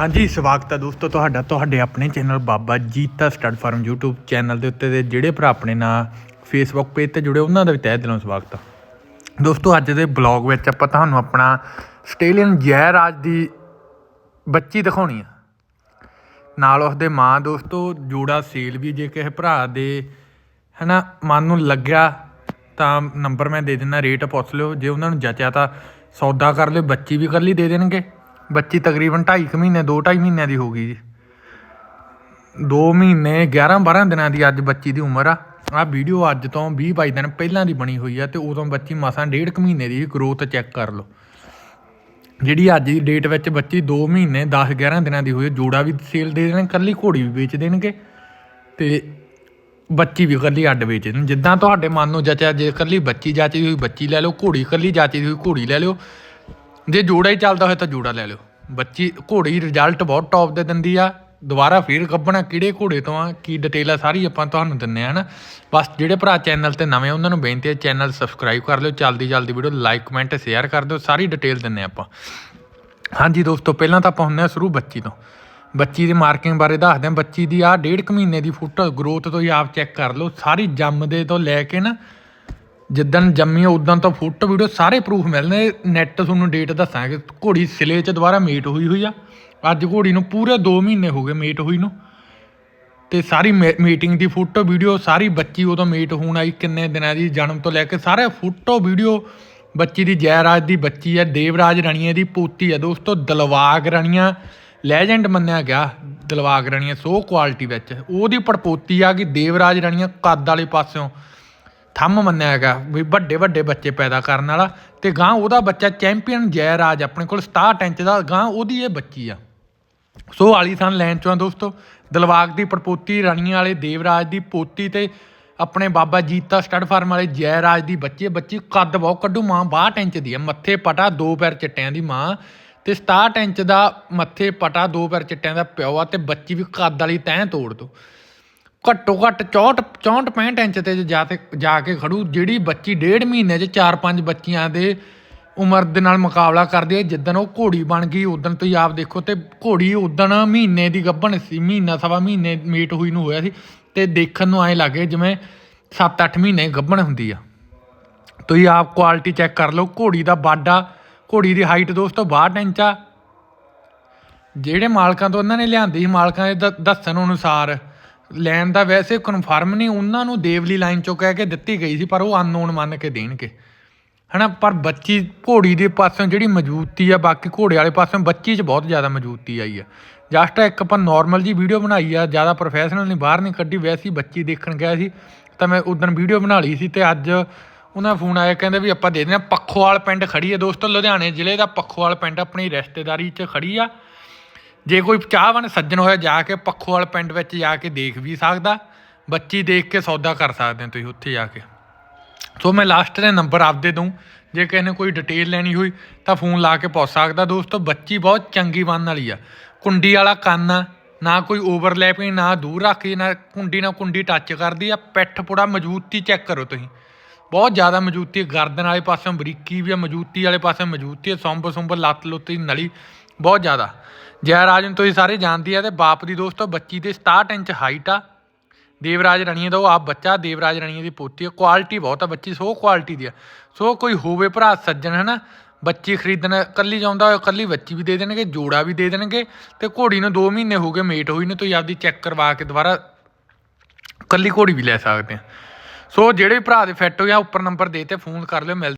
ਹਾਂਜੀ, ਸਵਾਗਤ ਹੈ ਦੋਸਤੋ ਤੁਹਾਡਾ, ਤੁਹਾਡੇ ਆਪਣੇ channel Baba Jeeta stud farm YouTube channel ਦੇ ਉੱਤੇ ਦੇ ਜਿਹੜੇ ਭਰਾ ਆਪਣੇ ਨਾਲ Facebook ਪੇਜ ਤੇ ਜੁੜੇ, ਉਹਨਾਂ ਦਾ ਵੀ ਤਹਿ ਦਿਲੋਂ ਸਵਾਗਤ ਆ। ਦੋਸਤੋ, ਅੱਜ ਦੇ ਬਲੌਗ ਵਿੱਚ ਆਪਾਂ ਤੁਹਾਨੂੰ ਆਪਣਾ ਆਸਟ੍ਰੇਲੀਅਨ ਜੈ ਰਾਜ ਦੀ ਬੱਚੀ ਦਿਖਾਉਣੀ ਆ। ਨਾਲ ਉਸਦੇ ਮਾਂ ਦੋਸਤੋ, ਜੋੜਾ ਸੇਲ ਵੀ ਜੇ ਕਿਸੇ ਭਰਾ ਦੇ, ਹਨਾ, ਮਨ ਨੂੰ ਲੱਗਿਆ ਤਾਂ ਨੰਬਰ ਮੈਂ ਦੇ ਦਿੰਦਾ ਰੇਟ ਪੁੱਛ ਲਿਓ। ਜੇ ਉਹਨਾਂ ਨੂੰ ਜਚਿਆ ਤਾਂ ਸੌਦਾ ਕਰ ਲਿਓ, ਬੱਚੀ ਵੀ ਇਕੱਲੀ ਦੇ ਦੇਣਗੇ। ਬੱਚੀ ਤਕਰੀਬਨ 2.5 ਮਹੀਨੇ 2.5 ਮਹੀਨਿਆਂ ਦੀ ਹੋ ਗਈ ਜੀ। 2 ਮਹੀਨੇ 11 12 ਦਿਨਾਂ ਦੀ ਅੱਜ ਬੱਚੀ ਦੀ ਉਮਰ ਆ। ਆ ਵੀਡੀਓ ਅੱਜ ਤੋਂ 20 22 ਦਿਨ ਪਹਿਲਾਂ ਦੀ ਬਣੀ ਹੋਈ ਆ ਤੇ ਉਦੋਂ ਬੱਚੀ ਮਸਾਂ ਡੇਢ ਕੁ ਮਹੀਨੇ ਦੀ ਗਰੋਥ ਚੈੱਕ ਕਰ ਲਓ। ਜਿਹੜੀ ਅੱਜ ਦੀ ਡੇਟ ਵਿੱਚ ਬੱਚੀ 2 ਮਹੀਨੇ 10 11 ਦਿਨਾਂ ਦੀ ਹੋਈ ਜੋੜਾ ਵੀ ਸੇਲ ਦੇ ਦੇਣ ਕੱਲੀ ਘੋੜੀ ਵੀ ਵੇਚ ਦੇਣਗੇ ਤੇ ਬੱਚੀ ਵੀ ਕੱਲੀ ਅੱਡ ਵੇਚ ਦੇਣ। ਜਿੱਦਾਂ ਤੁਹਾਡੇ ਮਨ ਨੂੰ ਜਚਿਆ, ਜੇ ਕੱਲੀ ਬੱਚੀ ਜਾਚੀ ਹੋਈ, ਬੱਚੀ ਲੈ ਲਓ, ਘੋੜੀ ਕੱਲੀ ਜਾਚੀ ਹੋਈ, ਘੋੜੀ ਲੈ ਲਿਓ ਜੇ ਜੋੜਾ ਹੀ ਚੱਲਦਾ ਹੋਇਆ ਤਾਂ ਜੋੜਾ ਲੈ ਲਿਓ। ਬੱਚੀ ਘੋੜੀ ਰਿਜ਼ਲਟ ਬਹੁਤ ਟੌਪ ਦੇ ਦਿੰਦੀ ਆ। ਦੁਬਾਰਾ ਫੇਰ ਕੱਢਣਾ ਕਿਹੜੇ ਘੋੜੇ ਤੋਂ ਆ, ਕੀ ਡਿਟੇਲ ਆ, ਸਾਰੀ ਆਪਾਂ ਤੁਹਾਨੂੰ ਦਿੰਨੇ ਆ ਨਾ। ਬਸ ਜਿਹੜੇ ਭਰਾ ਚੈਨਲ ਤੇ ਨਵੇਂ ਉਹਨਾਂ ਨੂੰ ਬੇਨਤੀ ਹੈ ਚੈਨਲ ਸਬਸਕ੍ਰਾਈਬ ਕਰ ਲਿਓ। ਜਲਦੀ ਜਲਦੀ ਵੀਡੀਓ ਲਾਈਕ ਕਮੈਂਟ ਸ਼ੇਅਰ ਕਰ ਦਿਓ। ਸਾਰੀ ਡਿਟੇਲ ਦਿੰਨੇ ਆਪਾਂ। ਹਾਂਜੀ ਦੋਸਤੋ, ਪਹਿਲਾਂ ਤਾਂ ਆਪਾਂ ਹੁੰਨੇ ਆ ਸ਼ੁਰੂ ਬੱਚੀ ਤੋਂ। ਬੱਚੀ ਦੀ ਮਾਰਕਿੰਗ ਬਾਰੇ ਦੱਸਦੇ ਹਾਂ ਬੱਚੀ ਦੀ ਆ ਡੇਢ ਕੁ ਮਹੀਨੇ ਦੀ ਫੁੱਟ ਗਰੋਥ ਤੋਂ ਹੀ ਆਪ ਚੈੱਕ ਕਰ ਲਓ। ਸਾਰੀ ਜੰਮਦੇ ਤੋਂ ਲੈ ਕੇ ਨਾ ਜਿੱਦਣ ਜੰਮੀ ਉਦੋਂ ਤੋਂ ਫੋਟੋ, ਵੀਡੀਓ ਸਾਰੇ ਪ੍ਰੂਫ ਮਿਲਣੇ ਨੈਟ ਤੁਹਾਨੂੰ ਡੇਟ ਦੱਸਾਂਗੇ ਘੋੜੀ ਸਿਲੇ 'ਚ ਦੁਬਾਰਾ ਮੀਟ ਹੋਈ ਹੋਈ ਆ। ਅੱਜ ਘੋੜੀ ਨੂੰ ਪੂਰੇ 2 ਮਹੀਨੇ ਹੋ ਗਏ ਮੀਟ ਹੋਈ ਨੂੰ। ਤੇ ਸਾਰੀ ਮੀਟਿੰਗ ਦੀ ਫੋਟੋ, ਵੀਡੀਓ, ਸਾਰੀ ਬੱਚੀ ਉਦੋਂ ਮੀਟ ਹੋਣ ਆਈ, ਕਿੰਨੇ ਦਿਨਾਂ ਦੀ ਜਨਮ ਤੋਂ ਲੈ ਕੇ ਸਾਰੇ ਫੋਟੋ, ਵੀਡੀਓ, ਬੱਚੀ ਦੀ ਜੈਰਾਜ ਦੀ ਬੱਚੀ ਹੈ ਦੇਵਰਾਜ ਰਾਣੀਆਂ ਦੀ ਪੋਤੀ ਹੈ ਦੋਸਤੋ, ਦਲਵਾਗ ਰਾਣੀਆਂ ਲੈਜੈਂਡ ਮੰਨਿਆ ਗਿਆ, ਦਲਵਾਗ ਰਾਣੀਆਂ, ਸੋ ਕੁਆਲਿਟੀ ਵਿੱਚ। ਉਹਦੀ ਪੜਪੋਤੀ ਆ ਕਿ ਦੇਵਰਾਜ ਰਾਣੀਆਂ ਕੱਦ ਵਾਲੇ ਪਾਸਿਓਂ ਥੰਮ ਮੰਨਿਆ ਹੈਗਾ ਵੀ ਵੱਡੇ ਵੱਡੇ ਬੱਚੇ ਪੈਦਾ ਕਰਨ ਵਾਲਾ ਤੇ ਗਾਂ ਉਹਦਾ ਬੱਚਾ ਚੈਂਪੀਅਨ ਜੈ ਰਾਜ ਆਪਣੇ ਕੋਲ 67 ਇੰਚ ਦਾ ਗਾਂ ਉਹਦੀ ਇਹ ਬੱਚੀ ਆ। ਸੋ ਆਲੀਸਾਨ ਲੈਣ ਚੋਂ ਦੋਸਤੋ, ਦਲਵਾਗ ਦੀ ਪੜਪੋਤੀ ਰਾਣੀਆਂ ਵਾਲੇ ਦੇਵਰਾਜ ਦੀ ਪੋਤੀ ਤੇ ਆਪਣੇ ਬਾਬਾ ਜੀਤਾ ਸਟੱਡ ਫਾਰਮ ਵਾਲੇ ਜੈਰਾਜ ਦੀ ਬੱਚੀ ਬੱਚੀ ਕੱਦ ਬਹੁਤ ਕੱਢੂ, ਮਾਂ 62 ਇੰਚ ਦੀ ਆ, ਮੱਥੇ ਪਟਾ, ਦੋ ਪੈਰ ਚਿੱਟਿਆਂ ਦੀ ਮਾਂ ਤੇ 67 ਇੰਚ ਦਾ ਮੱਥੇ ਪਟਾ, ਦੋ ਪੈਰ ਚਿੱਟਿਆਂ ਦਾ ਪਿਓ ਆ ਤੇ ਬੱਚੀ ਵੀ ਕੱਦ ਵਾਲੀ ਤੈਂ ਤੋੜ ਦੋ। ਘੱਟੋ ਘੱਟ 64 64 65 ਇੰਚ ਤੇ ਜਾ ਤੇ ਜਾ ਕੇ ਖੜੂ, ਜਿਹੜੀ ਬੱਚੀ ਡੇਢ ਮਹੀਨੇ 'ਚ ਚਾਰ ਪੰਜ ਬੱਚੀਆਂ ਦੇ ਉਮਰ ਦੇ ਨਾਲ ਮੁਕਾਬਲਾ ਕਰਦੀ ਹੈ, ਜਿੱਦਣ ਉਹ ਘੋੜੀ ਬਣ ਗਈ ਉਦੋਂ ਤੁਸੀਂ ਆਪ ਦੇਖੋ ਤੇ ਘੋੜੀ ਉਦੋਂ ਮਹੀਨੇ ਦੀ ਗੱਭਣ ਸੀ, ਮਹੀਨਾ ਸਵਾ ਮਹੀਨੇ ਮੀਟ ਹੋਈ ਨੂੰ ਹੋਇਆ ਸੀ ਤੇ ਦੇਖਣ ਨੂੰ ਐਂ ਲੱਗੇ ਜਿਵੇਂ 7-8 ਮਹੀਨੇ ਗੱਭਣ ਹੁੰਦੀ ਆ। ਤੁਸੀਂ ਆਪ ਕੁਆਲਿਟੀ ਚੈੱਕ ਕਰ ਲਓ, ਘੋੜੀ ਦਾ ਬਾਡਾ ਘੋੜੀ ਦੀ ਹਾਈਟ ਦੋਸਤੋ 62 ਇੰਚ ਆ। ਜਿਹੜੇ ਮਾਲਕਾਂ ਤੋਂ ਉਹਨਾਂ ਨੇ ਲਿਆਂਦੀ ਸੀ, ਮਾਲਕਾਂ ਦੇ, ਦੱਸਣ ਅਨੁਸਾਰ ਲੈਣ ਦਾ ਵੈਸੇ ਕਨਫਰਮ ਨਹੀਂ, ਉਹਨਾਂ ਨੂੰ ਦੇਵਲੀ ਲਾਈਨ ਚੋਂ ਕਹਿ ਕੇ ਦਿੱਤੀ ਗਈ ਸੀ, ਪਰ ਉਹ ਅਨਨੋਨ ਮੰਨ ਕੇ ਦੇਣਗੇ। ਹਨਾ, ਪਰ ਬੱਚੀ ਘੋੜੀ ਦੇ ਪਾਸੋਂ ਜਿਹੜੀ ਮਜ਼ਬੂਤੀ ਆ, ਬਾਕੀ ਘੋੜੇ ਵਾਲੇ ਪਾਸੋਂ ਬੱਚੀ 'ਚ ਬਹੁਤ ਜ਼ਿਆਦਾ ਮਜ਼ਬੂਤੀ ਆਈ ਆ। ਜਸਟ ਇੱਕ ਆਪਾਂ ਨਾਰਮਲ ਜੀ ਵੀਡੀਓ ਬਣਾਈ ਆ, ਜ਼ਿਆਦਾ ਪ੍ਰੋਫੈਸ਼ਨਲ ਨਹੀਂ, ਬਾਹਰ ਨਹੀਂ ਕੱਢੀ, ਵੈਸੇ ਹੀ ਬੱਚੀ ਦੇਖਣ ਗਿਆ ਸੀ, ਤਾਂ ਮੈਂ ਉਦੋਂ ਵੀਡੀਓ ਬਣਾ ਲਈ ਸੀ ਤੇ ਅੱਜ ਉਹਨਾਂ ਫੋਨ ਆਇਆ, ਕਹਿੰਦੇ ਵੀ ਆਪਾਂ ਦੇ ਦਿੰਦੇ ਆ ਪੱਖੋਵਾਲ ਪਿੰਡ ਖੜੀ ਆ ਦੋਸਤੋ, ਲੁਧਿਆਣੇ ਜ਼ਿਲ੍ਹੇ ਦਾ ਪੱਖੋਵਾਲ ਪਿੰਡ, ਆਪਣੀ ਰਿਸ਼ਤੇਦਾਰੀ 'ਚ ਖੜੀ ਆ। ਜੇ ਕੋਈ ਚਾਹਵਾਨ ਸੱਜਣ ਹੋਇਆ ਜਾ ਕੇ ਪੱਖੋਵਾਲ ਪਿੰਡ ਵਿੱਚ ਜਾ ਕੇ ਦੇਖ ਵੀ ਸਕਦਾ, ਬੱਚੀ ਦੇਖ ਕੇ ਸੌਦਾ ਕਰ ਸਕਦੇ ਹੋ ਤੁਸੀਂ ਉੱਥੇ ਜਾ ਕੇ। ਸੋ ਮੈਂ ਲਾਸਟ ਦੇ ਨੰਬਰ ਆਪਦੇ ਦੂੰ ਜੇ ਕਿਸੇ ਨੇ ਕੋਈ ਡਿਟੇਲ ਲੈਣੀ ਹੋਈ ਤਾਂ ਫੋਨ ਲਾ ਕੇ ਪੁੱਛ ਸਕਦਾ। ਦੋਸਤੋ, ਬੱਚੀ ਬਹੁਤ ਚੰਗੀ ਬਣਨ ਵਾਲੀ ਆ। ਕੁੰਡੀ ਵਾਲਾ ਕੰਨ ਆ, ਨਾ ਕੋਈ ਓਵਰਲੈਪਿੰਗ ਨਾ ਦੂਰ ਰੱਖ ਕੇ, ਨਾ ਕੁੰਡੀ ਨਾਲ ਕੁੰਡੀ ਟੱਚ ਕਰਦੀ ਆ। ਪਿੱਠ ਪੂੜਾ ਮਜ਼ਬੂਤੀ ਚੈੱਕ ਕਰੋ ਤੁਸੀਂ। ਬਹੁਤ ਜ਼ਿਆਦਾ ਮਜ਼ਬੂਤੀ ਗਰਦਨ ਵਾਲੇ ਪਾਸਿਓਂ ਬਰੀਕੀ ਵੀ ਆ, ਮਜ਼ਬੂਤੀ ਵਾਲੇ ਪਾਸਿਓਂ ਮਜ਼ਬੂਤੀ ਹੈ ਸੰਭ ਸੁੰਭ ਲੱਤ ਲੁੱਤ ਦੀ ਨਲੀ। ਬਹੁਤ ਜ਼ਿਆਦਾ। ਜੈ ਰਾਜ ਨੂੰ ਤੁਸੀਂ ਸਾਰੇ ਜਾਣਦੇ ਆ ਤੇ ਬਾਪ ਦੀ ਦੋਸਤੋ ਬੱਚੀ ਦੇ 67 ਇੰਚ ਹਾਈਟ ਆ। ਦੇਵਰਾਜ ਰਣੀਏ ਦਾ ਉਹ ਆਪ ਬੱਚਾ, ਦੇਵਰਾਜ ਰਣੀਏ ਦੀ ਪੋਤੀ ਆ। ਕੁਆਲਿਟੀ ਬਹੁਤ ਆ ਬੱਚੀ, ਸੋ ਕੁਆਲਿਟੀ ਦੀ ਆ। ਸੋ ਕੋਈ ਹੋਵੇ ਭਰਾ ਸੱਜਣ ਹੈ ਨਾ ਬੱਚੀ ਖਰੀਦਣ ਕੱਲੀ ਜਾਂਦਾ ਹੋਇਆ ਕੱਲੀ ਬੱਚੀ ਵੀ ਦੇ ਦੇਣਗੇ, ਜੋੜਾ ਵੀ ਦੇ ਦੇਣਗੇ ਤੇ ਘੋੜੀ ਨੂੰ 2 ਮਹੀਨੇ ਹੋ ਗਏ ਮੇਟ ਹੋਈ ਨੂੰ, ਤੁਸੀਂ ਆਪਦੀ ਚੈੱਕ ਕਰਵਾ ਕੇ ਦੁਬਾਰਾ ਕੱਲੀ ਘੋੜੀ ਵੀ ਲੈ ਸਕਦੇ ਆ। ਸੋ ਜਿਹੜੇ ਭਰਾ ਦੇ ਫਿੱਟ ਹੋ ਗਿਆ ਉੱਪਰ ਨੰਬਰ ਦੇ ਤੇ ਫੋਨ ਕਰ ਲਿਓ ਮਿਲ